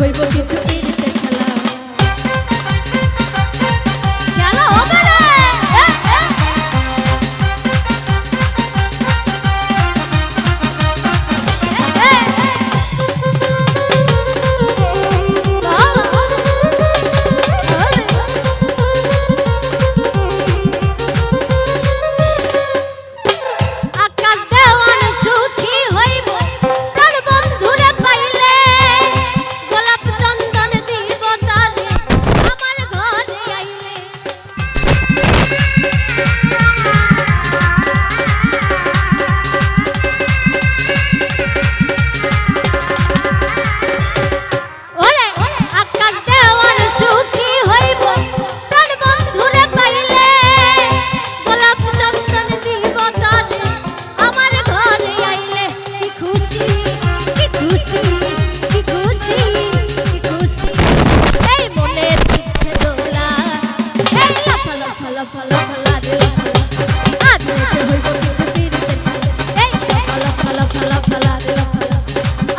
হইব কিছু পিড়িতে।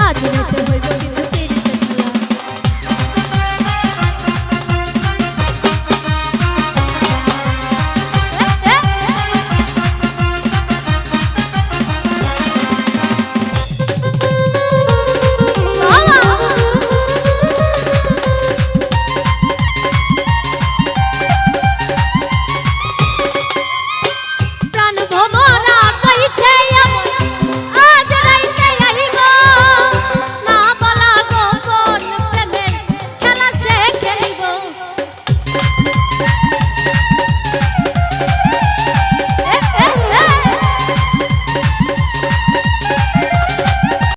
আজ হইব